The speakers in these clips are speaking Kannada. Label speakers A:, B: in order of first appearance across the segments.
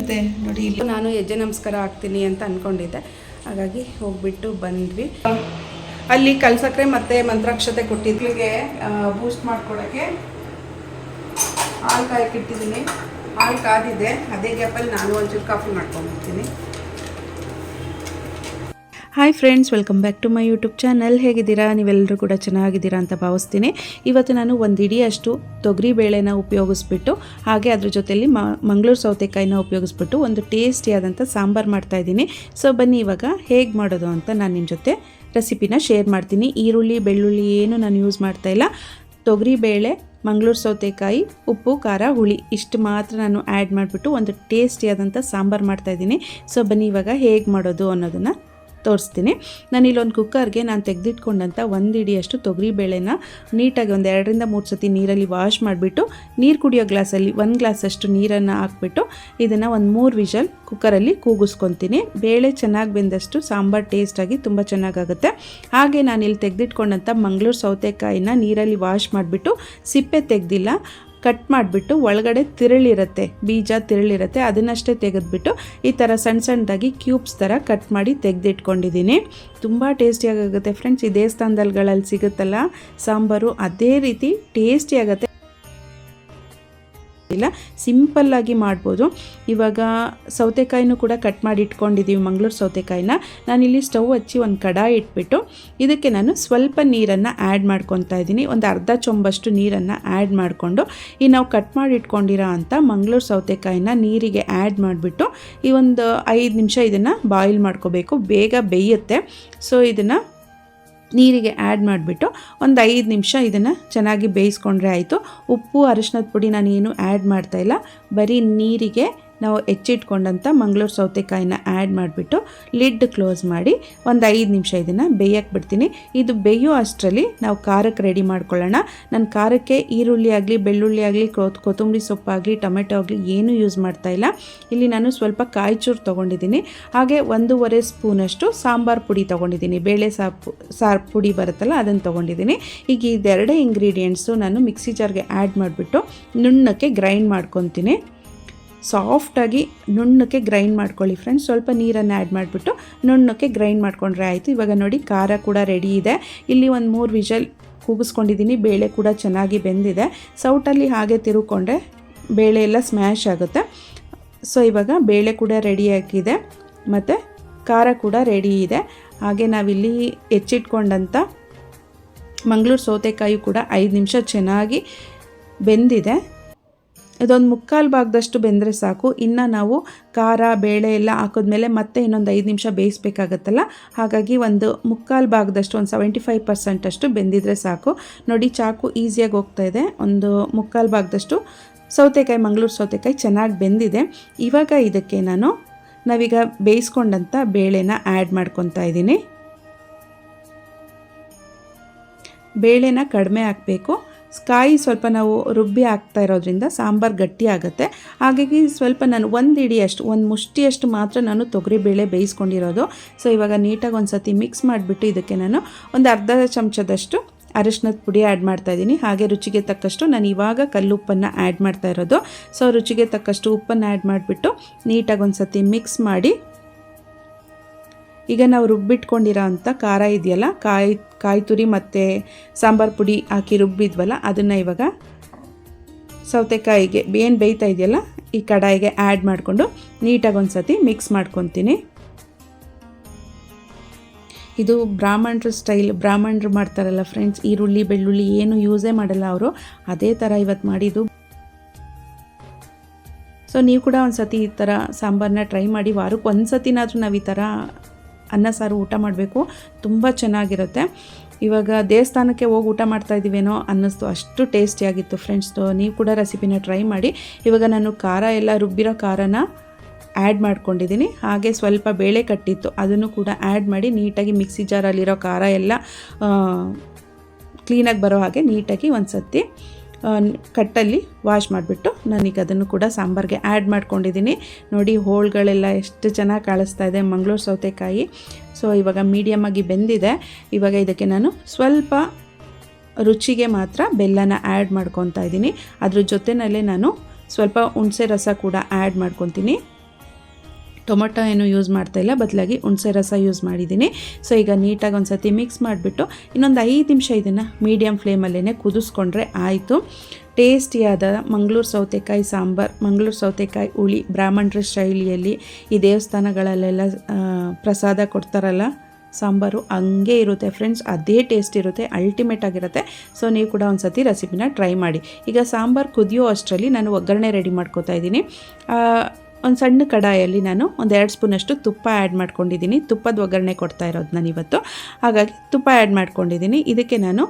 A: ಗಮ್ಮನತ್ತೆ ನೋಡಿ ಇಲ್ಲಿ. ನಾನು ಹೆಜ್ಜೆ ನಮಸ್ಕಾರ ಆಗ್ತೀನಿ ಅಂತ ಅನ್ಕೊಂಡಿದ್ದೆ. ಹಾಗಾಗಿ ಹೋಗ್ಬಿಟ್ಟು ಬಂದ್ವಿ. ಅಲ್ಲಿ ಕಲ್ಸಕ್ರೆ ಮತ್ತೆ ಮಂತ್ರಾಕ್ಷತೆ ಕೊಟ್ಟಿದ್ಲಿಗೆ ಬೂಸ್ಟ್ ಮಾಡ್ಕೊಳಕ್ಕೆ ಹಾಲು ಕಾಯಕ್ಕೆ ಇಟ್ಟಿದ್ದೀನಿ ಹಾಲು ಕಾದಿದೆ. ಅದೇ ಗ್ಯಾಪಲ್ಲಿ ನಾನು ಒಂಚೂರು coffee ಮಾಡ್ಕೊಂಡ್ಬಿಡ್ತೀನಿ. Hi friends welcome back to my YouTube channel ಹೇಗಿದ್ದೀರಾ? ನೀವೆಲ್ಲರೂ ಕೂಡ ಚೆನ್ನಾಗಿದ್ದೀರಾ ಅಂತ ಭಾವಿಸ್ತೀನಿ. ಇವತ್ತು ನಾನು ಒಂದು ಇಡಿಯಷ್ಟು ತೊಗರಿ ಬೇಳೆನ ಉಪಯೋಗಿಸ್ಬಿಟ್ಟು, ಹಾಗೆ ಅದ್ರ ಜೊತೆಯಲ್ಲಿ ಮಂಗಳೂರು ಸೌತೆಕಾಯಿನ ಉಪಯೋಗಿಸ್ಬಿಟ್ಟು ಒಂದು ಟೇಸ್ಟಿಯಾದಂಥ ಸಾಂಬಾರು ಮಾಡ್ತಾಯಿದ್ದೀನಿ ಸೊ ಬನ್ನಿ ಇವಾಗ ಹೇಗೆ ಮಾಡೋದು ಅಂತ ನಾನು ನಿಮ್ಮ ಜೊತೆ ರೆಸಿಪಿನ ಶೇರ್ ಮಾಡ್ತೀನಿ. ಈರುಳ್ಳಿ, ಬೆಳ್ಳುಳ್ಳಿ ಏನು ನಾನು ಯೂಸ್ ಮಾಡ್ತಾ ಇಲ್ಲ. ತೊಗರಿ ಬೇಳೆ, ಮಂಗಳೂರು ಸೌತೆಕಾಯಿ, ಉಪ್ಪು, ಖಾರ, ಹುಳಿ, ಇಷ್ಟು ಮಾತ್ರ ನಾನು ಆ್ಯಡ್ ಮಾಡಿಬಿಟ್ಟು ಒಂದು ಟೇಸ್ಟಿಯಾದಂಥ ಸಾಂಬಾರು ಮಾಡ್ತಾಯಿದ್ದೀನಿ ಸೊ ಬನ್ನಿ ಇವಾಗ ಹೇಗೆ ಮಾಡೋದು ಅನ್ನೋದನ್ನು ತೋರಿಸ್ತೀನಿ. ನಾನು ಇಲ್ಲೊಂದು ಕುಕ್ಕರ್ಗೆ ನಾನು ತೆಗೆದಿಟ್ಕೊಂಡಂಥ ಒಂದು ಇಡಿಯಷ್ಟು ತೊಗರಿ ಬೇಳೆನ ನೀಟಾಗಿ ಒಂದು ಎರಡರಿಂದ ಮೂರು ಸತಿ ನೀರಲ್ಲಿ ವಾಶ್ ಮಾಡಿಬಿಟ್ಟು, ನೀರು ಕುಡಿಯೋ ಗ್ಲಾಸಲ್ಲಿ ಒಂದು ಗ್ಲಾಸಷ್ಟು ನೀರನ್ನು ಹಾಕ್ಬಿಟ್ಟು, ಇದನ್ನು ಒಂದು ಮೂರು ವಿಷಲ್ ಕುಕ್ಕರಲ್ಲಿ ಕೂಗಿಸ್ಕೊತೀನಿ. ಬೇಳೆ ಚೆನ್ನಾಗಿ ಬೆಂದಷ್ಟು ಸಾಂಬಾರು ಟೇಸ್ಟಾಗಿ ತುಂಬ ಚೆನ್ನಾಗಾಗುತ್ತೆ. ಹಾಗೆ ನಾನು ಇಲ್ಲಿ ತೆಗೆದಿಟ್ಕೊಂಡಂಥ ಮಂಗಳೂರು ಸೌತೆಕಾಯಿನ ನೀರಲ್ಲಿ ವಾಶ್ ಮಾಡಿಬಿಟ್ಟು, ಸಿಪ್ಪೆ ತೆಗೆದಿಲ್ಲ ಕಟ್ ಮಾಡಿಬಿಟ್ಟು ಒಳಗಡೆ ತಿರುಳಿರುತ್ತೆ, ಬೀಜ ತಿರುಳಿರುತ್ತೆ, ಅದನ್ನಷ್ಟೇ ತೆಗೆದ್ಬಿಟ್ಟು ಈ ಥರ ಸಣ್ಣ ಸಣ್ಣದಾಗಿ ಕ್ಯೂಬ್ಸ್ ಥರ ಕಟ್ ಮಾಡಿ ತೆಗೆದಿಟ್ಕೊಂಡಿದ್ದೀನಿ. ತುಂಬ ಟೇಸ್ಟಿಯಾಗುತ್ತೆ ಫ್ರೆಂಡ್ಸ್, ಈ ದೇವಸ್ಥಾನದಲ್ಗಳಲ್ಲಿ ಸಿಗುತ್ತಲ್ಲ ಸಾಂಬಾರು, ಅದೇ ರೀತಿ ಟೇಸ್ಟಿಯಾಗುತ್ತೆ. ಇಲ್ಲ ಸಿಂಪಲ್ಲಾಗಿ ಮಾಡ್ಬೋದು. ಇವಾಗ ಸೌತೆಕಾಯಿನೂ ಕೂಡ ಕಟ್ ಮಾಡಿ ಇಟ್ಕೊಂಡಿದ್ದೀವಿ ಮಂಗಳೂರು ಸೌತೆಕಾಯಿನ. ನಾನಿಲ್ಲಿ ಸ್ಟವ್ ಹಚ್ಚಿ ಒಂದು ಕಡಾಯಿ ಇಟ್ಬಿಟ್ಟು ಇದಕ್ಕೆ ನಾನು ಸ್ವಲ್ಪ ನೀರನ್ನು ಆ್ಯಡ್ ಮಾಡ್ಕೊತಾ ಇದ್ದೀನಿ. ಒಂದು ಅರ್ಧ ಚೊಂಬಷ್ಟು ನೀರನ್ನು ಆ್ಯಡ್ ಮಾಡಿಕೊಂಡು, ಈ ನಾವು ಕಟ್ ಮಾಡಿ ಇಟ್ಕೊಂಡಿರೋ ಅಂಥ ಮಂಗಳೂರು ಸೌತೆಕಾಯಿನ ನೀರಿಗೆ ಆ್ಯಡ್ ಮಾಡಿಬಿಟ್ಟು ಈ ಒಂದು ಐದು ನಿಮಿಷ ಇದನ್ನು ಬಾಯ್ಲ್ ಮಾಡ್ಕೋಬೇಕು. ಬೇಗ ಬೇಯುತ್ತೆ. ಸೊ ಇದನ್ನು ನೀರಿಗೆ ಆ್ಯಡ್ ಮಾಡಿಬಿಟ್ಟು ಒಂದು ಐದು ನಿಮಿಷ ಇದನ್ನು ಚೆನ್ನಾಗಿ ಬೇಯಿಸ್ಕೊಂಡ್ರೆ ಆಯಿತು. ಉಪ್ಪು ಅರಿಶಿನದ ಪುಡಿ ನಾನು ಏನು ಆ್ಯಡ್ ಮಾಡ್ತಾಯಿಲ್ಲ ಬರೀ ನೀರಿಗೆ ನಾವು ಹೆಚ್ಚಿಟ್ಕೊಂಡಂಥ ಮಂಗಳೂರು ಸೌತೆಕಾಯಿನ ಆ್ಯಡ್ ಮಾಡಿಬಿಟ್ಟು ಲಿಡ್ ಕ್ಲೋಸ್ ಮಾಡಿ ಒಂದು ಐದು ನಿಮಿಷ ಇದನ್ನು ಬೇಯಕ್ಕೆ ಬಿಡ್ತೀನಿ. ಇದು ಬೇಯೋ ಅಷ್ಟರಲ್ಲಿ ನಾವು ಖಾರಕ್ಕೆ ರೆಡಿ ಮಾಡ್ಕೊಳ್ಳೋಣ. ನಾನು ಖಾರಕ್ಕೆ ಈರುಳ್ಳಿ ಆಗಲಿ, ಬೆಳ್ಳುಳ್ಳಿ ಆಗಲಿ ಕೊತ್ತಂಬರಿ ಸೊಪ್ಪಾಗಲಿ ಟೊಮೆಟೊ ಆಗಲಿ ಏನೂ ಯೂಸ್ ಮಾಡ್ತಾ ಇಲ್ಲ. ಇಲ್ಲಿ ನಾನು ಸ್ವಲ್ಪ ಕಾಯಿಚೂರು ತೊಗೊಂಡಿದ್ದೀನಿ. ಹಾಗೆ ಒಂದೂವರೆ ಸ್ಪೂನಷ್ಟು ಸಾಂಬಾರು ಪುಡಿ ತೊಗೊಂಡಿದ್ದೀನಿ. ಬೇಳೆ ಸಾಪು, ಸಾರು ಪುಡಿ ಬರುತ್ತಲ್ಲ ಅದನ್ನು ತೊಗೊಂಡಿದ್ದೀನಿ. ಈಗ ಇದೆರಡೇ ಇಂಗ್ರೀಡಿಯೆಂಟ್ಸು ನಾನು ಮಿಕ್ಸಿ ಜಾರ್ಗೆ ಆ್ಯಡ್ ಮಾಡಿಬಿಟ್ಟು ನುಣ್ಣಕ್ಕೆ ಗ್ರೈಂಡ್ ಮಾಡ್ಕೊತೀನಿ. ಸಾಫ್ಟಾಗಿ ನುಣ್ಣಕ್ಕೆ ಗ್ರೈಂಡ್ ಮಾಡ್ಕೊಳ್ಳಿ ಫ್ರೆಂಡ್ಸ್ ಸ್ವಲ್ಪ ನೀರನ್ನು ಆ್ಯಡ್ ಮಾಡಿಬಿಟ್ಟು ನುಣ್ಣಕ್ಕೆ ಗ್ರೈಂಡ್ ಮಾಡ್ಕೊಂಡ್ರೆ ಆಯಿತು. ಇವಾಗ ನೋಡಿ ಖಾರ ಕೂಡ ರೆಡಿ ಇದೆ. ಇಲ್ಲಿ ಒಂದು ಮೂರು ವಿಷಲ್ ಕೂಗಿಸ್ಕೊಂಡಿದ್ದೀನಿ. ಬೇಳೆ ಕೂಡ ಚೆನ್ನಾಗಿ ಬೆಂದಿದೆ. ಸೌಟಲ್ಲಿ ಹಾಗೆ ತಿರುಕೊಂಡ್ರೆ ಬೇಳೆ ಎಲ್ಲ ಸ್ಮ್ಯಾಶ್ ಆಗುತ್ತೆ. ಸೊ ಇವಾಗ ಬೇಳೆ ಕೂಡ ರೆಡಿ ಆಗಿದೆ. ಮತ್ತು ಖಾರ ಕೂಡ ರೆಡಿ ಇದೆ. ಹಾಗೆ ನಾವಿಲ್ಲಿ ಹೆಚ್ಚಿಟ್ಕೊಂಡಂಥ ಮಂಗಳೂರು ಸೌತೆಕಾಯಿ ಕೂಡ ಐದು ನಿಮಿಷ ಚೆನ್ನಾಗಿ ಬೆಂದಿದೆ. ಇದೊಂದು ಮುಕ್ಕಾಲು ಭಾಗದಷ್ಟು ಬೆಂದರೆ ಸಾಕು. ಇನ್ನು ನಾವು ಖಾರ, ಬೇಳೆ ಎಲ್ಲ ಹಾಕಿದ್ಮೇಲೆ ಮತ್ತೆ ಇನ್ನೊಂದು ಐದು ನಿಮಿಷ ಬೇಯಿಸ್ಬೇಕಾಗತ್ತಲ್ಲ? ಹಾಗಾಗಿ ಒಂದು ಮುಕ್ಕಾಲು ಭಾಗದಷ್ಟು ಒಂದು ಸೆವೆಂಟಿ ಫೈವ್ ಪರ್ಸೆಂಟಷ್ಟು ಬೆಂದಿದ್ರೆ ಸಾಕು. ನೋಡಿ, ಚಾಕು ಈಸಿಯಾಗಿ ಹೋಗ್ತಾ ಇದೆ. ಒಂದು ಮುಕ್ಕಾಲು ಭಾಗದಷ್ಟು ಸೌತೆಕಾಯಿ, ಮಂಗಳೂರು ಸೌತೆಕಾಯಿ ಚೆನ್ನಾಗಿ ಬೆಂದಿದೆ. ಇವಾಗ ಇದಕ್ಕೆ ನಾನು ನಾವೀಗ ಬೇಯಿಸ್ಕೊಂಡಂಥ ಬೇಳೆನ ಆ್ಯಡ್ ಮಾಡ್ಕೊತಾ ಇದ್ದೀನಿ. ಬೇಳೆನ ಕಡಿಮೆ ಹಾಕಬೇಕು. ಕಾಯಿ ಸ್ವಲ್ಪ ನಾವು ರುಬ್ಬಿ ಹಾಕ್ತಾ ಇರೋದ್ರಿಂದ ಸಾಂಬಾರು ಗಟ್ಟಿ ಆಗುತ್ತೆ. ಹಾಗಾಗಿ ಸ್ವಲ್ಪ ನಾನು ಒಂದು ಇಡಿಯಷ್ಟು, ಒಂದು ಮುಷ್ಟಿಯಷ್ಟು ಮಾತ್ರ ನಾನು ತೊಗರಿಬೇಳೆ ಬೇಯಿಸ್ಕೊಂಡಿರೋದು. ಸೊ ಇವಾಗ ನೀಟಾಗಿ ಒಂದು ಸತಿ ಮಿಕ್ಸ್ ಮಾಡಿಬಿಟ್ಟು ಇದಕ್ಕೆ ನಾನು ಒಂದು ಅರ್ಧ ಚಮಚದಷ್ಟು ಅರಿಶಿನದ ಪುಡಿ ಆ್ಯಡ್ ಮಾಡ್ತಾ ಇದ್ದೀನಿ. ಹಾಗೆ ರುಚಿಗೆ ತಕ್ಕಷ್ಟು ನಾನು ಇವಾಗ ಕಲ್ಲುಪ್ಪನ್ನು ಆ್ಯಡ್ ಮಾಡ್ತಾ ಇರೋದು. ಸೊ ರುಚಿಗೆ ತಕ್ಕಷ್ಟು ಉಪ್ಪನ್ನು ಆ್ಯಡ್ ಮಾಡಿಬಿಟ್ಟು ನೀಟಾಗಿ ಒಂದು ಸತಿ ಮಿಕ್ಸ್ ಮಾಡಿ ಈಗ ನಾವು ರುಬ್ಬಿಟ್ಕೊಂಡಿರೋ ಅಂಥ ಖಾರ ಇದೆಯಲ್ಲ? ಕಾಯಿ ಕಾಯಿ ತುರಿ ಮತ್ತು ಸಾಂಬಾರು ಪುಡಿ ಹಾಕಿ ರುಬ್ಬಿದ್ವಲ್ಲ, ಅದನ್ನು ಇವಾಗ ಸೌತೆಕಾಯಿಗೆ ಏನು ಬೇಯ್ತಾ ಇದೆಯಲ್ಲ, ಈ ಕಡಾಯಿಗೆ ಆ್ಯಡ್ ಮಾಡಿಕೊಂಡು ನೀಟಾಗಿ ಒಂದು ಸತಿ ಮಿಕ್ಸ್ ಮಾಡ್ಕೊತೀನಿ. ಇದು ಬ್ರಾಹ್ಮಣರ ಸ್ಟೈಲ್, ಬ್ರಾಹ್ಮಣರು ಮಾಡ್ತಾರಲ್ಲ ಫ್ರೆಂಡ್ಸ್, ಈರುಳ್ಳಿ, ಬೆಳ್ಳುಳ್ಳಿ ಏನು ಯೂಸೇ ಮಾಡಲ್ಲ ಅವರು, ಅದೇ ಥರ ಇವತ್ತು ಮಾಡಿದ್ದು. ಸೊ, ನೀವು ಕೂಡ ಒಂದು ಸತಿ ಈ ಥರ ಸಾಂಬಾರನ್ನ ಟ್ರೈ ಮಾಡಿ, ವಾರಕ್ಕೆ ಒಂದು ಸತಿನಾದರೂ ನಾವು ಈ ಥರ ಅನ್ನ, ಸಾರು, ಊಟ ಮಾಡಬೇಕು. ತುಂಬ ಚೆನ್ನಾಗಿರುತ್ತೆ. ಇವಾಗ ದೇವಸ್ಥಾನಕ್ಕೆ ಹೋಗಿ ಊಟ ಮಾಡ್ತಾ ಇದ್ದೀವೇನೋ ಅನ್ನಿಸ್ತು. ಅಷ್ಟು ಟೇಸ್ಟಿಯಾಗಿತ್ತು ಫ್ರೆಂಡ್ಸ್ ನೀವು ಕೂಡ ರೆಸಿಪಿನ ಟ್ರೈ ಮಾಡಿ. ಇವಾಗ ನಾನು ಖಾರ ಎಲ್ಲ ರುಬ್ಬಿರೋ ಖಾರನ ಆ್ಯಡ್ ಮಾಡ್ಕೊಂಡಿದ್ದೀನಿ. ಹಾಗೆ ಸ್ವಲ್ಪ ಬೇಳೆ ಕಟ್ಟಿತ್ತು. ಅದನ್ನು ಕೂಡ ಆ್ಯಡ್ ಮಾಡಿ ನೀಟಾಗಿ ಮಿಕ್ಸಿ ಜಾರಲ್ಲಿರೋ ಖಾರ ಎಲ್ಲ ಕ್ಲೀನಾಗಿ ಬರೋ ಹಾಗೆ ನೀಟಾಗಿ ಒಂದು ಸತಿ ಕಟ್ಟಲ್ಲಿ ವಾಶ್ ಮಾಡಿಬಿಟ್ಟು ನಾನೀಗ ಅದನ್ನು ಕೂಡ ಸಾಂಬಾರಿಗೆ ಆ್ಯಡ್ ಮಾಡ್ಕೊಂಡಿದ್ದೀನಿ. ನೋಡಿ, ಹೋಳುಗಳೆಲ್ಲ ಎಷ್ಟು ಚೆನ್ನಾಗಿ ಕಾಣಿಸ್ತಾ ಇದೆ, ಮಂಗಳೂರು ಸೌತೆಕಾಯಿ. ಸೊ ಇವಾಗ ಮೀಡಿಯಮ್ ಆಗಿ ಬೆಂದಿದೆ. ಇವಾಗ ಇದಕ್ಕೆ ನಾನು ಸ್ವಲ್ಪ ರುಚಿಗೆ ಮಾತ್ರ ಬೆಲ್ಲನ ಆ್ಯಡ್ ಮಾಡ್ಕೊತಾ ಇದ್ದೀನಿ. ಅದ್ರ ಜೊತೆಯಲ್ಲೇ ನಾನು ಸ್ವಲ್ಪ ಹುಣಸೆ ರಸ ಕೂಡ ಆ್ಯಡ್ ಮಾಡ್ಕೊತೀನಿ. ಟೊಮೊಟೊ ಏನು ಯೂಸ್ ಮಾಡ್ತಾ ಇಲ್ಲ, ಬದಲಾಗಿ ಹುಣಸೆ ರಸ ಯೂಸ್ ಮಾಡಿದ್ದೀನಿ. ಸೊ ಈಗ ನೀಟಾಗಿ ಒಂದು ಸತಿ ಮಿಕ್ಸ್ ಮಾಡಿಬಿಟ್ಟು ಇನ್ನೊಂದು ಐದು ನಿಮಿಷ ಇದನ್ನು ಮೀಡಿಯಮ್ ಫ್ಲೇಮಲ್ಲೇ ಕುದಿಸ್ಕೊಂಡ್ರೆ ಆಯಿತು. ಟೇಸ್ಟಿಯಾದ ಮಂಗಳೂರು ಸೌತೆಕಾಯಿ ಸಾಂಬಾರು, ಮಂಗಳೂರು ಸೌತೆಕಾಯಿ ಹುಳಿ ಬ್ರಾಹ್ಮಣರ ಶೈಲಿಯಲ್ಲಿ ಈ ದೇವಸ್ಥಾನಗಳಲ್ಲೆಲ್ಲ ಪ್ರಸಾದ ಕೊಡ್ತಾರಲ್ಲ, ಸಾಂಬಾರು ಹಂಗೆ ಇರುತ್ತೆ ಫ್ರೆಂಡ್ಸ್ ಅದೇ ಟೇಸ್ಟ್ ಇರುತ್ತೆ ಅಲ್ಟಿಮೇಟ್ ಆಗಿರುತ್ತೆ. ಸೊ ನೀವು ಕೂಡ ಒಂದು ಸತಿ ರೆಸಿಪಿನ ಟ್ರೈ ಮಾಡಿ. ಈಗ ಸಾಂಬಾರು ಕುದಿಯೋ ಅಷ್ಟರಲ್ಲಿ ನಾನು ಒಗ್ಗರಣೆ ರೆಡಿ ಮಾಡ್ಕೋತಾ ಇದ್ದೀನಿ. ಒಂದು ಸಣ್ಣ ಕಡಾಯಲ್ಲಿ ನಾನು ಒಂದು ಎರಡು ಸ್ಪೂನಷ್ಟು ತುಪ್ಪ ಆ್ಯಡ್ ಮಾಡ್ಕೊಂಡಿದ್ದೀನಿ. ತುಪ್ಪದ ಒಗ್ಗರಣೆ ಕೊಡ್ತಾ ಇರೋದು ನಾನು ಇವತ್ತು. ಹಾಗಾಗಿ ತುಪ್ಪ ಆ್ಯಡ್ ಮಾಡ್ಕೊಂಡಿದ್ದೀನಿ. ಇದಕ್ಕೆ ನಾನು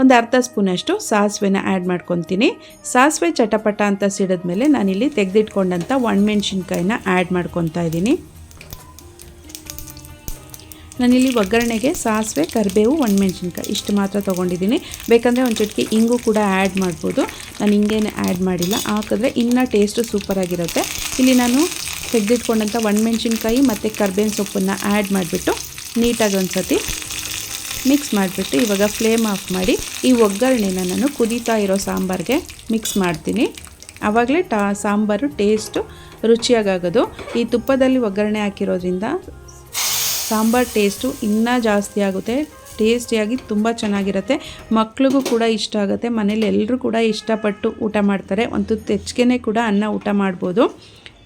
A: ಒಂದು ಅರ್ಧ ಸ್ಪೂನಷ್ಟು ಸಾಸಿವೆನ ಆ್ಯಡ್ ಮಾಡ್ಕೊತೀನಿ. ಸಾಸಿವೆ ಚಟಪಟ ಅಂತ ಸಿಡಿದ್ಮೇಲೆ ನಾನಿಲ್ಲಿ ತೆಗೆದಿಟ್ಕೊಂಡಂಥ ಒಣಮೆಣ್ಸಿನ್ಕಾಯಿನ ಆ್ಯಡ್ ಮಾಡ್ಕೊತಾ ಇದ್ದೀನಿ. ನಾನಿಲ್ಲಿ ಒಗ್ಗರಣೆಗೆ ಸಾಸಿವೆ, ಕರಿಬೇವು, ಒಣಮೆಣ್ಸಿನ್ಕಾಯಿ. ಇಷ್ಟು ಮಾತ್ರ ತೊಗೊಂಡಿದ್ದೀನಿ. ಬೇಕಂದರೆ ಒಂದು ಚುಟ್ಕಿ ಇಂಗು ಕೂಡ ಆ್ಯಡ್ ಮಾಡ್ಬೋದು. ನಾನು ಹಿಂಗೇನೆ ಆ್ಯಡ್ ಮಾಡಿಲ್ಲ. ಹಾಕಿದ್ರೆ ಇನ್ನೂ ಟೇಸ್ಟು ಸೂಪರಾಗಿರುತ್ತೆ ಇಲ್ಲಿ ನಾನು ತೆಗೆದಿಟ್ಕೊಂಡಂಥ ಒಣಮೆಣ್ಸಿನ್ಕಾಯಿ ಮತ್ತು ಕರ್ಬೇವಿನ ಸೊಪ್ಪನ್ನು ಆ್ಯಡ್ ಮಾಡಿಬಿಟ್ಟು ನೀಟಾಗಿ ಒಂದು ಸತಿ ಮಿಕ್ಸ್ ಮಾಡಿಬಿಟ್ಟು ಇವಾಗ ಫ್ಲೇಮ್ ಆಫ್ ಮಾಡಿ ಈ ಒಗ್ಗರಣೆನ ನಾನು ಕುದೀತಾ ಇರೋ ಸಾಂಬಾರಿಗೆ ಮಿಕ್ಸ್ ಮಾಡ್ತೀನಿ. ಆವಾಗಲೇ ಟಾ, ಸಾಂಬಾರು ಟೇಸ್ಟು ರುಚಿಯಾಗೋದು ಈ ತುಪ್ಪದಲ್ಲಿ ಒಗ್ಗರಣೆ ಹಾಕಿರೋದ್ರಿಂದ ಸಾಂಬಾರ್ ಟೇಸ್ಟು ಇನ್ನೂ ಜಾಸ್ತಿ ಆಗುತ್ತೆ. ಟೇಸ್ಟಿಯಾಗಿ ತುಂಬ ಚೆನ್ನಾಗಿರುತ್ತೆ. ಮಕ್ಳಿಗೂ ಕೂಡ ಇಷ್ಟ ಆಗುತ್ತೆ. ಮನೇಲಿ ಎಲ್ಲರೂ ಕೂಡ ಇಷ್ಟಪಟ್ಟು ಊಟ ಮಾಡ್ತಾರೆ. ಒಂದು ತೆಚ್ಚಿಗೆನೇ ಕೂಡ ಅನ್ನ ಊಟ ಮಾಡ್ಬೋದು.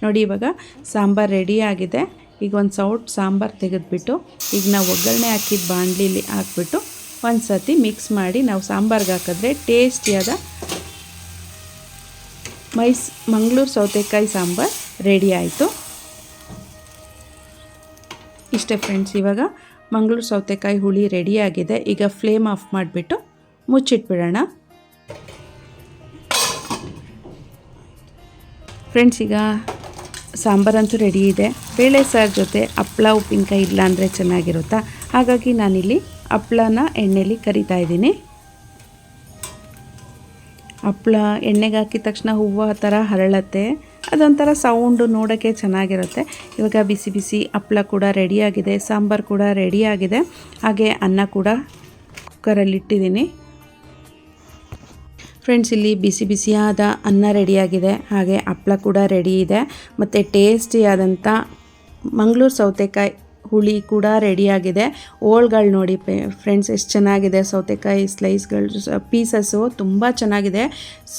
A: ನೋಡಿ ಇವಾಗ ಸಾಂಬಾರು ರೆಡಿ ಆಗಿದೆ. ಈಗ ಒಂದು ಸೌಟ್ ಸಾಂಬಾರು ತೆಗೆದುಬಿಟ್ಟು, ಈಗ ನಾವು ಒಗ್ಗರಣೆ ಹಾಕಿದ ಬಾಣಲಿಲಿ ಹಾಕ್ಬಿಟ್ಟು ಒಂದು ಸತಿ ಮಿಕ್ಸ್ ಮಾಡಿ ನಾವು ಸಾಂಬಾರ್ಗೆ ಹಾಕಿದ್ರೆ ಟೇಸ್ಟಿಯಾದ ಮೈಸ್ ಮಂಗಳೂರು ಸೌತೆಕಾಯಿ ಸಾಂಬಾರು ರೆಡಿ ಆಯಿತು. ಇಷ್ಟೇ ಫ್ರೆಂಡ್ಸ್ ಇವಾಗ ಮಂಗಳೂರು ಸೌತೆಕಾಯಿ ಹುಳಿ ರೆಡಿಯಾಗಿದೆ ಈಗ ಫ್ಲೇಮ್ ಆಫ್ ಮಾಡಿಬಿಟ್ಟು ಮುಚ್ಚಿಟ್ಬಿಡೋಣ. ಫ್ರೆಂಡ್ಸ್ ಈಗ ಸಾಂಬಾರಂತೂ ರೆಡಿ ಇದೆ. ಬೇಳೆ ಸಾರು ಜೊತೆ ಹಪ್ಪಳ ಉಪ್ಪಿನಕಾಯಿ ಇಲ್ಲ ಅಂದರೆ ಚೆನ್ನಾಗಿರುತ್ತಾ? ಹಾಗಾಗಿ ನಾನಿಲ್ಲಿ ಹಪ್ಪಳನ ಎಣ್ಣೆಲಿ ಕರಿತಾ ಇದ್ದೀನಿ. ಹಪ್ಳ, ಎಣ್ಣೆಗೆ ಹಾಕಿದ ತಕ್ಷಣ ಹೂವು ಆ ಥರ ಹರಳತ್ತೆ. ಅದೊಂಥರ ಸೌಂಡು ನೋಡೋಕ್ಕೆ ಚೆನ್ನಾಗಿರುತ್ತೆ. ಇವಾಗ ಬಿಸಿ ಬಿಸಿ ಹಪ್ಪಳ ಕೂಡ ರೆಡಿಯಾಗಿದೆ ಸಾಂಬಾರು ಕೂಡ ರೆಡಿಯಾಗಿದೆ ಹಾಗೆ ಅನ್ನ ಕೂಡ ಕುಕ್ಕರಲ್ಲಿ ಇಟ್ಟಿದ್ದೀನಿ. ಫ್ರೆಂಡ್ಸ್ ಇಲ್ಲಿ ಬಿಸಿ ಬಿಸಿಯಾದ ಅನ್ನ ರೆಡಿಯಾಗಿದೆ ಹಾಗೆ ಹಪ್ಪಳ ಕೂಡ ರೆಡಿ ಇದೆ. ಮತ್ತು ಟೇಸ್ಟಿಯಾದಂಥ ಮಂಗಳೂರು ಸೌತೆಕಾಯಿ ಹುಳಿ ಕೂಡ ರೆಡಿಯಾಗಿದೆ ಓಳ್ಗಳು ನೋಡಿ ಫ್ರೆಂಡ್ಸ್ ಎಷ್ಟು ಚೆನ್ನಾಗಿದೆ. ಸೌತೆಕಾಯಿ ಸ್ಲೈಸ್ಗಳು ಪೀಸಸ್ಸು ತುಂಬ ಚೆನ್ನಾಗಿದೆ.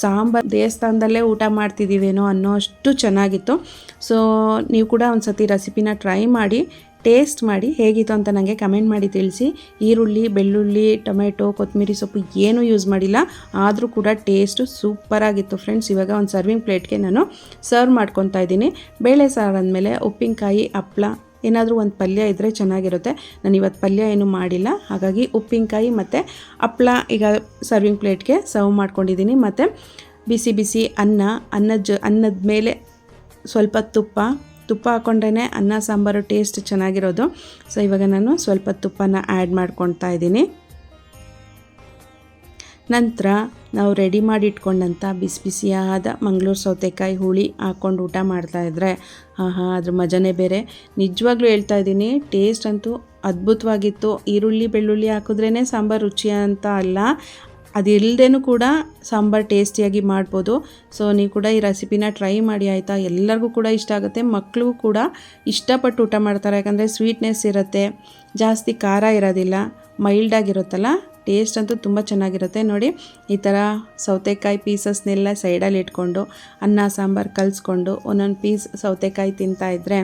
A: ಸಾಂಬಾರು ದೇವಸ್ಥಾನದಲ್ಲೇ ಊಟ ಮಾಡ್ತಿದ್ದೀವೇನೋ ಅನ್ನೋ ಅಷ್ಟು ಚೆನ್ನಾಗಿತ್ತು. ಸೊ ನೀವು ಕೂಡ ಒಂದು ಸತಿ ರೆಸಿಪಿನ ಟ್ರೈ ಮಾಡಿ ಟೇಸ್ಟ್ ಮಾಡಿ ಹೇಗಿತ್ತು ಅಂತ ನನಗೆ ಕಮೆಂಟ್ ಮಾಡಿ ತಿಳಿಸಿ. ಈರುಳ್ಳಿ, ಬೆಳ್ಳುಳ್ಳಿ, ಟೊಮೆಟೊ, ಕೊತ್ತಂಬರಿ ಸೊಪ್ಪು ಏನೂ ಯೂಸ್ ಮಾಡಿಲ್ಲ. ಆದರೂ ಕೂಡ ಟೇಸ್ಟು ಸೂಪರಾಗಿತ್ತು ಫ್ರೆಂಡ್ಸ್ ಇವಾಗ ಒಂದು ಸರ್ವಿಂಗ್ ಪ್ಲೇಟ್ಗೆ ನಾನು ಸರ್ವ್ ಮಾಡ್ಕೊತಾ ಇದ್ದೀನಿ. ಬೇಳೆ ಸಾರು ಅಂದಮೇಲೆ ಉಪ್ಪಿನಕಾಯಿ, ಹಪ್ಳ ಏನಾದರೂ ಒಂದು ಪಲ್ಯ ಇದ್ದರೆ ಚೆನ್ನಾಗಿರುತ್ತೆ. ನಾನು ಇವತ್ತು ಪಲ್ಯ ಏನು ಮಾಡಿಲ್ಲ. ಹಾಗಾಗಿ ಉಪ್ಪಿನಕಾಯಿ ಮತ್ತು ಹಪ್ಪಳ ಈಗ ಸರ್ವಿಂಗ್ ಪ್ಲೇಟ್ಗೆ ಸರ್ವ್ ಮಾಡ್ಕೊಂಡಿದ್ದೀನಿ ಮತ್ತು ಬಿಸಿ ಬಿಸಿ ಅನ್ನ, ಅನ್ನದ ಜ, ಅನ್ನದ ಮೇಲೆ ಸ್ವಲ್ಪ ತುಪ್ಪ ತುಪ್ಪ ಹಾಕ್ಕೊಂಡ್ರೇ ಅನ್ನ, ಸಾಂಬಾರು ಟೇಸ್ಟ್ ಚೆನ್ನಾಗಿರೋದು. ಸೊ ಇವಾಗ ನಾನು ಸ್ವಲ್ಪ ತುಪ್ಪನ ಆ್ಯಡ್ ಮಾಡ್ಕೊಳ್ತಾ ಇದ್ದೀನಿ. ನಂತರ ನಾವು ರೆಡಿ ಮಾಡಿ ಇಟ್ಕೊಂಡಂಥ ಬಿಸಿ ಬಿಸಿಯಾದ ಮಂಗಳೂರು ಸೌತೆಕಾಯಿ ಹುಳಿ ಹಾಕ್ಕೊಂಡು ಊಟ ಮಾಡ್ತಾಯಿದ್ರೆ ಆಹಾ, ಅದ್ರ ಮಜನೇ ಬೇರೆ. ನಿಜವಾಗ್ಲೂ ಹೇಳ್ತಾ ಇದ್ದೀನಿ ಟೇಸ್ಟ್ ಅಂತೂ ಅದ್ಭುತವಾಗಿತ್ತು. ಈರುಳ್ಳಿ, ಬೆಳ್ಳುಳ್ಳಿ ಹಾಕಿದ್ರೇ ಸಾಂಬಾರು ರುಚಿ ಅಂತ ಅಲ್ಲ ಅದಿಲ್ಲದೇನೂ ಕೂಡ ಸಾಂಬಾರು ಟೇಸ್ಟಿಯಾಗಿ ಮಾಡ್ಬೋದು. ಸೊ ನೀವು ಕೂಡ ಈ ರೆಸಿಪಿನ ಟ್ರೈ ಮಾಡಿ, ಆಯಿತಾ? ಎಲ್ಲರಿಗೂ ಕೂಡ ಇಷ್ಟ ಆಗುತ್ತೆ. ಮಕ್ಕಳಿಗೂ ಕೂಡ ಇಷ್ಟಪಟ್ಟು ಊಟ ಮಾಡ್ತಾರೆ. ಯಾಕಂದರೆ ಸ್ವೀಟ್ನೆಸ್ ಇರುತ್ತೆ, ಜಾಸ್ತಿ ಖಾರ ಇರೋದಿಲ್ಲ ಮೈಲ್ಡಾಗಿರುತ್ತಲ್ಲ ಟೇಸ್ಟ್ ಅಂತೂ ತುಂಬ ಚೆನ್ನಾಗಿರುತ್ತೆ. ನೋಡಿ, ಈ ಥರ ಸೌತೆಕಾಯಿ ಪೀಸಸ್ನೆಲ್ಲ ಸೈಡಲ್ಲಿ ಇಟ್ಕೊಂಡು, ಅನ್ನ, ಸಾಂಬಾರು ಕಲಿಸ್ಕೊಂಡು ಒಂದೊಂದು ಪೀಸ್ ಸೌತೆಕಾಯಿ ತಿಂತಾಯಿದ್ರೆ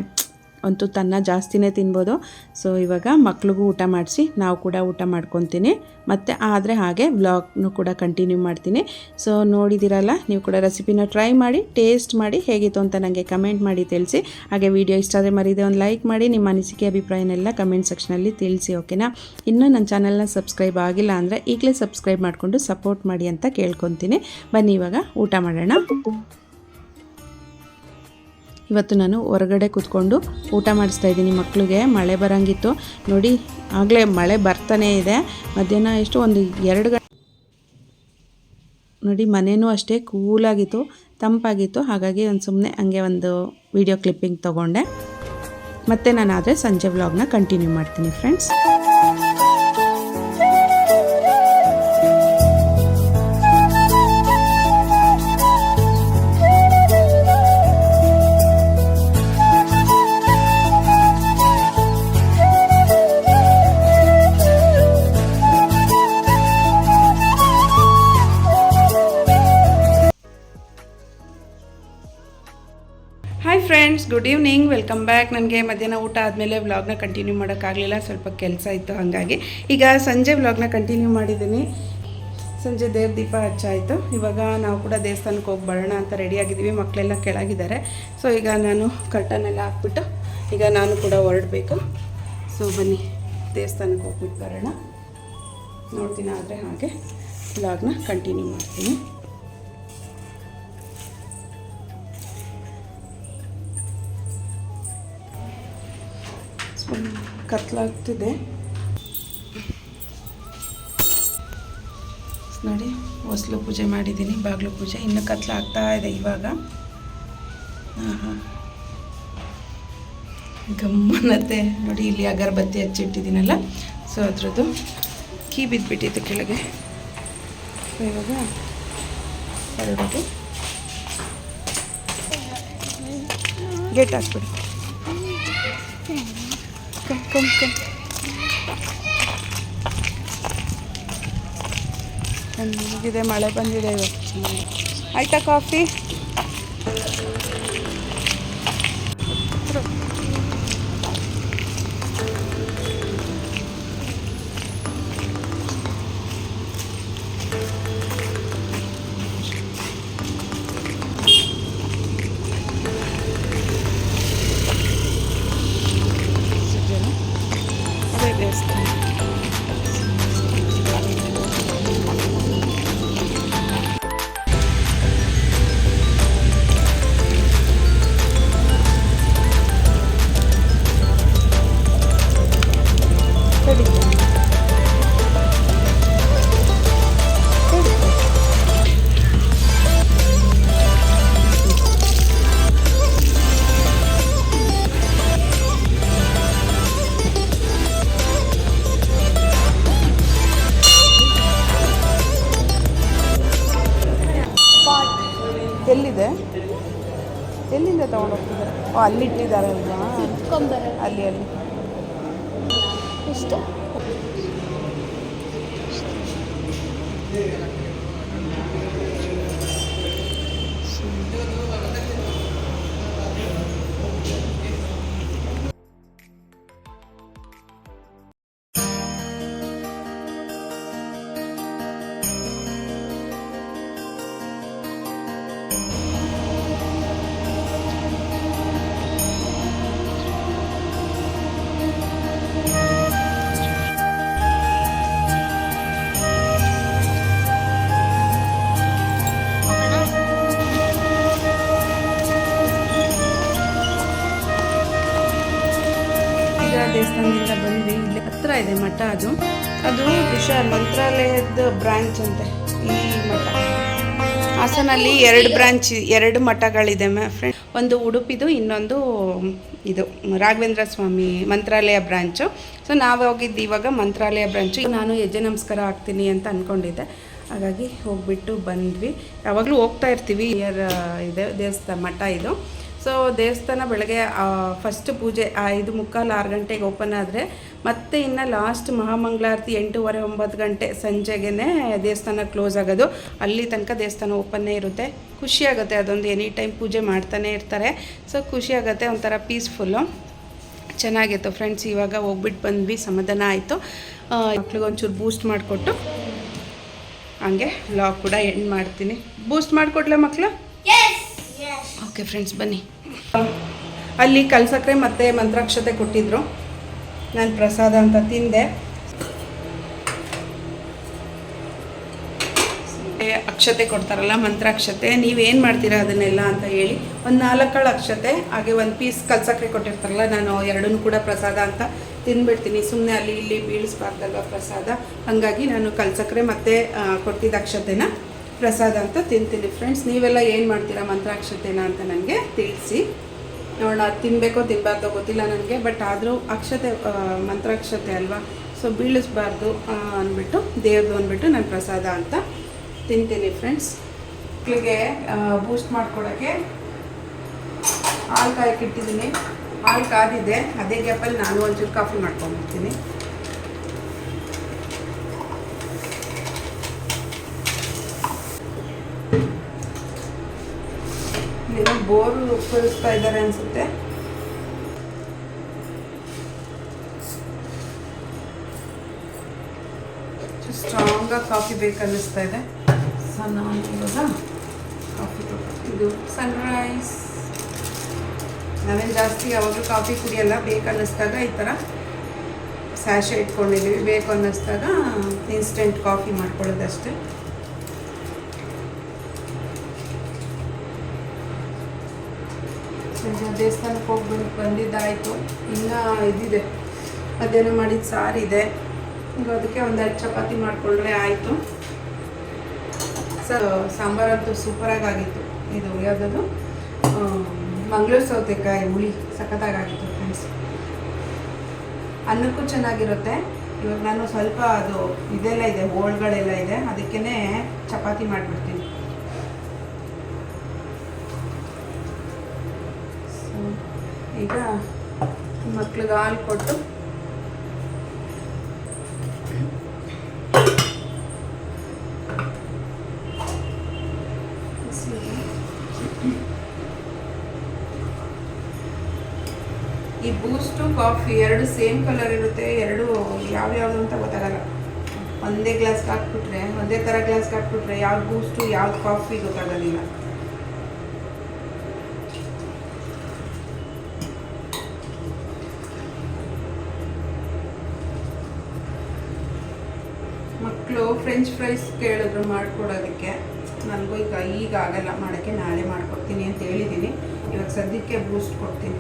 A: ಅಂತೂ ತನ್ನ ಜಾಸ್ತಿನೇ ತಿನ್ಬೋದು. ಸೊ ಇವಾಗ ಮಕ್ಳಿಗೂ ಊಟ ಮಾಡಿಸಿ, ನಾವು ಕೂಡ ಊಟ ಮಾಡ್ಕೊತೀನಿ. ಮತ್ತು ಆದರೆ ಹಾಗೆ ವ್ಲಾಗ್ನು ಕೂಡ ಕಂಟಿನ್ಯೂ ಮಾಡ್ತೀನಿ. ಸೊ ನೋಡಿದಿರಲ್ಲ, ನೀವು ಕೂಡ ರೆಸಿಪಿನ ಟ್ರೈ ಮಾಡಿ ಟೇಸ್ಟ್ ಮಾಡಿ ಹೇಗಿತ್ತು ಅಂತ ನನಗೆ ಕಮೆಂಟ್ ಮಾಡಿ ತಿಳಿಸಿ. ಹಾಗೆ ವಿಡಿಯೋ ಇಷ್ಟ ಆದರೆ ಮರೀದೇ ಒಂದು ಲೈಕ್ ಮಾಡಿ, ನಿಮ್ಮ ಅನಿಸಿಕೆ, ಅಭಿಪ್ರಾಯನೆಲ್ಲ ಕಮೆಂಟ್ ಸೆಕ್ಷನಲ್ಲಿ ತಿಳಿಸಿ ಓಕೆನಾ ಇನ್ನೂ ನನ್ನ ಚಾನಲ್ನ ಸಬ್ಸ್ಕ್ರೈಬ್ ಆಗಿಲ್ಲ ಅಂದರೆ ಈಗಲೇ ಸಬ್ಸ್ಕ್ರೈಬ್ ಮಾಡಿಕೊಂಡು ಸಪೋರ್ಟ್ ಮಾಡಿ ಅಂತ ಕೇಳ್ಕೊತೀನಿ. ಬನ್ನಿ ಇವಾಗ ಊಟ ಮಾಡೋಣ. ಇವತ್ತು ನಾನು ಹೊರಗಡೆ ಕೂತ್ಕೊಂಡು ಊಟ ಮಾಡಿಸ್ತಾ ಇದ್ದೀನಿ ಮಕ್ಕಳಿಗೆ ಮಳೆ ಬರೋಂಗಿತ್ತು. ನೋಡಿ, ಆಗಲೇ ಮಳೆ ಬರ್ತಾನೇ ಇದೆ. ಮಧ್ಯಾಹ್ನ ಎಷ್ಟು? ಒಂದು ಎರಡು ಗಂಟೆ. ನೋಡಿ ಮನೆಯೂ ಅಷ್ಟೇ ಕೂಲಾಗಿತ್ತು, ತಂಪಾಗಿತ್ತು. ಹಾಗಾಗಿ ಒಂದು ಸುಮ್ಮನೆ ಹಂಗೆ ಒಂದು ವಿಡಿಯೋ ಕ್ಲಿಪ್ಪಿಂಗ್ ತೊಗೊಂಡೆ. ಮತ್ತು ನಾನು ಆದರೆ ಸಂಜೆ ವ್ಲಾಗ್ನ ಕಂಟಿನ್ಯೂ ಮಾಡ್ತೀನಿ ಫ್ರೆಂಡ್ಸ್ ವೆಲ್ಕಮ್ ಬ್ಯಾಕ್ ನನಗೆ ಮಧ್ಯಾಹ್ನ ಊಟ ಆದಮೇಲೆ ವ್ಲಾಗ್ನ ಕಂಟಿನ್ಯೂ ಮಾಡೋಕ್ಕಾಗಲಿಲ್ಲ. ಸ್ವಲ್ಪ ಕೆಲಸ ಇತ್ತು ಹಾಗಾಗಿ. ಈಗ ಸಂಜೆ ವ್ಲಾಗ್ನ ಕಂಟಿನ್ಯೂ ಮಾಡಿದ್ದೀನಿ. ಸಂಜೆ ದೇವ್ರ ದೀಪ ಹಚ್ಚಾಯಿತು ಇವಾಗ ನಾವು ಕೂಡ ದೇವಸ್ಥಾನಕ್ಕೆ ಹೋಗಿ ಬರೋಣ ಅಂತ ರೆಡಿಯಾಗಿದ್ದೀವಿ ಮಕ್ಕಳೆಲ್ಲ ಕೆಳಗಿದ್ದಾರೆ. ಸೊ ಈಗ ನಾನು ಕರ್ಟನೆಲ್ಲ ಹಾಕ್ಬಿಟ್ಟು ಈಗ ನಾನು ಕೂಡ ಹೊರಡಬೇಕು. ಸೊ ಬನ್ನಿ. ದೇವಸ್ಥಾನಕ್ಕೆ ಹೋಗ್ಬಿಟ್ಟು ಬರೋಣ. ನೋಡ್ತೀನಿ ಆದರೆ ಹಾಗೆ ವ್ಲಾಗ್ನ ಕಂಟಿನ್ಯೂ ಮಾಡ್ತೀನಿ. ಕತ್ಲಾಗ್ತಿದೆ. ನೋಡಿ, ಹೊಸಲು ಪೂಜೆ ಮಾಡಿದ್ದೀನಿ, ಬಾಗಿಲು ಪೂಜೆ. ಇನ್ನು ಕತ್ಲಾಗ್ತಾ ಇದೆ ಇವಾಗ. ಹಾಂ ಹಾಂ ಗಮ್ಮನತ್ತೆ. ನೋಡಿ, ಇಲ್ಲಿ ಅಗರಬತ್ತಿ ಹಚ್ಚಿಟ್ಟಿದ್ದೀನಲ್ಲ, ಸೊ ಅದರದ್ದು ಕೀ ಬಿದ್ದುಬಿಟ್ಟಿತ್ತು ಕೆಳಗೆ. ಸೊ ಇವಾಗ ಗೇಟ್ ಹಾಕ್ಬಿಡಿ. Come come. ಮುಗಿದೆ ಮಳೆ ಬಂದಿದೆ ಇವತ್ತು ಆಯ್ತಾ ಕಾಫಿ ಅಲ್ಲಿ ಇಟ್ಟಿದ್ದಾರೆ ಅಲ್ವಾ ಅಲ್ಲಿ ಅಲ್ಲಿ.
B: ಎಷ್ಟು
A: ದೇವಸ್ಥಾನದಿಂದ ಬಂದ್ವಿ ಇಲ್ಲಿ. ಹತ್ರ ಇದೆ ಮಠ ಅದು. ಅದು ವಿಶಾಲ್ ಮಂತ್ರಾಲಯದ ಬ್ರಾಂಚ್ ಅಂತೆ. ಈ ಮಠ. ಹಾಸನಲ್ಲಿ ಎರಡು ಬ್ರಾಂಚ್, ಎರಡು ಮಠಗಳಿದೆ ಫ್ರೆಂಡ್. ಒಂದು ಉಡುಪಿದು, ಇನ್ನೊಂದು ಇದು, ರಾಘವೇಂದ್ರ ಸ್ವಾಮಿ ಮಂತ್ರಾಲಯ ಬ್ರಾಂಚು. ಸೊ ನಾವು ಹೋಗಿದ್ದು ಇವಾಗ ಮಂತ್ರಾಲಯ ಬ್ರಾಂಚು. ನಾನು ಹೆಜ್ಜೆ ನಮಸ್ಕಾರ ಆಗ್ತೀನಿ ಅಂತ ಅಂದ್ಕೊಂಡಿದ್ದೆ ಹಾಗಾಗಿ ಹೋಗ್ಬಿಟ್ಟು ಬಂದ್ವಿ. ಯಾವಾಗಲೂ ಹೋಗ್ತಾ ಇರ್ತೀವಿ. ಇಯರ್ ಇದೆ ದೇವಸ್ಥಾನ ಮಠ ಇದು. ಸೊ ದೇವಸ್ಥಾನ ಬೆಳಗ್ಗೆ ಫಸ್ಟ್ ಪೂಜೆ ಐದು ಮುಕ್ಕಾಲು ಆರು ಗಂಟೆಗೆ ಓಪನ್ ಆದರೆ ಮತ್ತೆ ಇನ್ನು ಲಾಸ್ಟ್ ಮಹಾಮಂಗಳಾರತಿ ಎಂಟೂವರೆ ಒಂಬತ್ತು ಗಂಟೆ ಸಂಜೆಗೆ ದೇವಸ್ಥಾನ ಕ್ಲೋಸ್ ಆಗೋದು. ಅಲ್ಲಿ ತನಕ ದೇವಸ್ಥಾನ ಓಪನ್ನೇ ಇರುತ್ತೆ. ಖುಷಿ ಆಗುತ್ತೆ ಅದೊಂದು ಎನಿ ಟೈಮ್ ಪೂಜೆ ಮಾಡ್ತಾನೆ ಇರ್ತಾರೆ. ಸೊ ಖುಷಿ ಆಗುತ್ತೆ, ಒಂಥರ ಪೀಸ್ಫುಲ್ಲು ಚೆನ್ನಾಗಿತ್ತು ಫ್ರೆಂಡ್ಸ್ ಇವಾಗ ಹೋಗ್ಬಿಟ್ಟು ಬಂದ್ವಿ, ಸಮಾಧಾನ ಆಯಿತು. ಮಕ್ಳಿಗೊಂಚೂರು ಬೂಸ್ಟ್ ಮಾಡಿಕೊಟ್ಟು ಹಂಗೆ ಲಾಕ್ ಕೂಡ ಎಂಡ್ ಮಾಡ್ತೀನಿ. ಬೂಸ್ಟ್ ಮಾಡಿಕೊಡ್ಲಾ ಮಕ್ಕಳು ಓಕೆ ಫ್ರೆಂಡ್ಸ್ ಬನ್ನಿ. ಅಲ್ಲಿ ಕಲ್ಸಕ್ರೆ ಮತ್ತು ಮಂತ್ರಾಕ್ಷತೆ ಕೊಟ್ಟಿದ್ರು. ನಾನು ಪ್ರಸಾದ ಅಂತ ತಿಂದೆ. ಅಕ್ಷತೆ ಕೊಡ್ತಾರಲ್ಲ, ಮಂತ್ರಾಕ್ಷತೆ, ನೀವೇನು ಮಾಡ್ತೀರಾ ಅದನ್ನೆಲ್ಲ ಅಂತ ಹೇಳಿ, ಒಂದು ನಾಲ್ಕಾಳು ಅಕ್ಷತೆ, ಹಾಗೆ ಒಂದು ಪೀಸ್ ಕಲ್ಸಕ್ರೆ ಕೊಟ್ಟಿರ್ತಾರಲ್ಲ, ನಾನು ಎರಡನ್ನೂ ಕೂಡ ಪ್ರಸಾದ ಅಂತ ತಿಂದ್ಬಿಡ್ತೀನಿ ಸುಮ್ಮನೆ ಅಲ್ಲಿ ಇಲ್ಲಿ ಬೀಳಿಸ್ಬಾರ್ದಲ್ವ ಪ್ರಸಾದ? ಹಾಗಾಗಿ ನಾನು ಕಲ್ಸಕ್ರೆ ಮತ್ತು ಕೊಟ್ಟಿದ್ದ ಅಕ್ಷತೆನ. ಪ್ರಸಾದ ಅಂತ ತಿಂತೀನಿ ಫ್ರೆಂಡ್ಸ್ ನೀವೆಲ್ಲ ಏನು ಮಾಡ್ತೀರಾ ಮಂತ್ರಾಕ್ಷತೆನ ಅಂತ ನನಗೆ ತಿಳಿಸಿ. ನೋಡೋಣ, ಅದು ತಿನ್ನಬೇಕೋ ತಿನ್ನಬಾರ್ದೋ ಗೊತ್ತಿಲ್ಲ ನನಗೆ ಬಟ್ ಆದರೂ ಅಕ್ಷತೆ ಮಂತ್ರಾಕ್ಷತೆ ಅಲ್ವಾ? ಸೊ ಬೀಳಿಸ್ಬಾರ್ದು ಅಂದ್ಬಿಟ್ಟು ದೇವ್ರದ್ದು ಅಂದ್ಬಿಟ್ಟು ನಾನು ಪ್ರಸಾದ ಅಂತ ತಿಂತೀನಿ ಫ್ರೆಂಡ್ಸ್ ಮಕ್ಕಳಿಗೆ ಬೂಸ್ಟ್ ಮಾಡ್ಕೊಡೋಕ್ಕೆ ಹಾಲು ಕಾಯಕ್ಕೆ ಇಟ್ಟಿದ್ದೀನಿ ಹಾಲು ಕಾದಿದೆ, ಅದೇ ಗ್ಯಾಪಲ್ಲಿ ನಾನು ಒಂಚೂರು ಕಾಫಿ ಮಾಡ್ಕೊಂಡ್ಬಿಡ್ತೀನಿ. ಬೋರ್ ಉಪಯೋಗಿಸ್ತಾ ಇದ್ದಾರೆ ಅನ್ಸುತ್ತೆ. ಅನಿಸುತ್ತೆ ಸ್ಟ್ರಾಂಗಾಗಿ ಕಾಫಿ ಬೇಕನ್ನಿಸ್ತಾ ಇದೆ. ಸಣ್ಣ ನಾನು ಕಾಫಿ ಇದು ಸನ್ರೈಸ್ ನಾವೇನು ಜಾಸ್ತಿ ಯಾವಾಗಲೂ ಕಾಫಿ ಕುಡಿಯಲ್ಲ ಬೇಕನ್ನಿಸ್ದಾಗ ಈ ಥರ ಸ್ಯಾಶೆ ಇಟ್ಕೊಂಡಿದ್ದೀವಿ. ಬೇಕು ಅನ್ನಿಸ್ದಾಗ ಇನ್ಸ್ಟೆಂಟ್ ಕಾಫಿ ಮಾಡ್ಕೊಳ್ಳೋದಷ್ಟೇ. ದೇವಸ್ಥಾನಕ್ಕೆ ಹೋಗಿ ಬಂದು ಬಂದಿದ್ದಾಯಿತು. ಇನ್ನೂ ಇದಿದೆ. ಮಧ್ಯಾಹ್ನ ಮಾಡಿದ ಸಾರಿದೆ ಈಗ ಅದಕ್ಕೆ ಒಂದೆರಡು ಚಪಾತಿ ಮಾಡಿಕೊಂಡ್ರೆ ಆಯಿತು. ಸರ್, ಸಾಂಬಾರಂತೂ ಸೂಪರಾಗಿ ಆಗಿತ್ತು ಇದು ಯಾವುದದು? ಮಂಗಳೂರು ಸೌತೆಕಾಯಿ ಹುಳಿ. ಸಖತ್ತಾಗಿತ್ತು ಫ್ರೆಂಡ್ಸ್ ಅನ್ನಕ್ಕೂ ಚೆನ್ನಾಗಿರುತ್ತೆ. ಇವಾಗ ನಾನು ಸ್ವಲ್ಪ ಅದು ಇದೆಲ್ಲ ಇದೆ, ಹೋಳ್ಗಳೆಲ್ಲ ಇದೆ. ಅದಕ್ಕೇ ಚಪಾತಿ ಮಾಡಿಬಿಡ್ತೀನಿ. ಈಗ ಮಕ್ಳಿಗೆ ಹಾಲು ಕೊಟ್ಟು ಈ ಬೂಸ್ಟು ಕಾಫಿ ಎರಡು ಸೇಮ್ ಕಲರ್ ಇರುತ್ತೆ, ಎರಡು ಯಾವ್ಯಾವ್ದು ಅಂತ ಗೊತ್ತಾಗಲ್ಲ. ಒಂದೇ ಗ್ಲಾಸ್ಗೆ ಹಾಕ್ಬಿಟ್ರೆ, ಒಂದೇ ಥರ ಗ್ಲಾಸ್ಗೆ ಹಾಕ್ಬಿಟ್ರೆ ಯಾವ್ದು ಬೂಸ್ಟು ಯಾವ್ದು ಕಾಫಿ ಗೊತ್ತಾಗೋದಿಲ್ಲ. ಮಕ್ಕಳು ಫ್ರೆಂಚ್ ಫ್ರೈಸ್ ಕೇಳಿದ್ರು ಮಾಡಿಕೊಡೋದಕ್ಕೆ. ನನಗೂ ಈಗ ಈಗ ಆಗಲ್ಲ, ಮಾಡೋಕ್ಕೆ ನಾಳೆ ಮಾಡ್ಕೊಡ್ತೀನಿ ಅಂತ ಹೇಳಿದ್ದೀನಿ ಇವಾಗ ಸದ್ಯಕ್ಕೆ ಬೂಸ್ಟ್ ಕೊಡ್ತೀನಿ.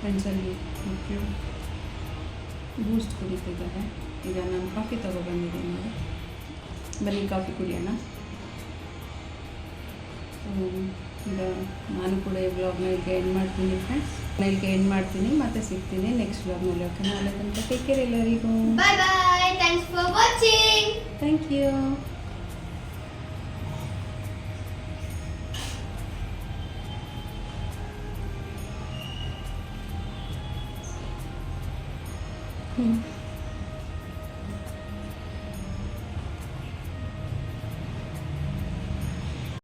A: ಫ್ರೆಂಡ್ಸಲ್ಲಿ ಬೂಸ್ಟ್ ಕುಡಿತಿದ್ದಾರೆ. ಈಗ ನಾನು ಕಾಫಿ ತಗೊಬಂದಿದ್ದೀನಿ ಬನ್ನಿ ಕಾಫಿ ಕುಡಿಯೋಣ. ಈಗ ನಾನು ಕೂಡ ಈ ವ್ಲಾಗ್ನ ಈಗ ಎಂಡ್ ಮಾಡ್ತೀನಿ ಫ್ರೆಂಡ್ಸ್ ಈಗ ಎಂಡ್ ಮಾಡ್ತೀನಿ ಮತ್ತೆ ಸಿಗ್ತೀನಿ ನೆಕ್ಸ್ಟ್ ವ್ಲಾಗ್ನಲ್ಲಿ ಓಕೆ ನಾಳೆ ತನಕ ಟೇಕ್ ಕೇರ್ ಎಲ್ಲರಿಗೂ.
B: Bye bye. Thanks for watching
A: thank you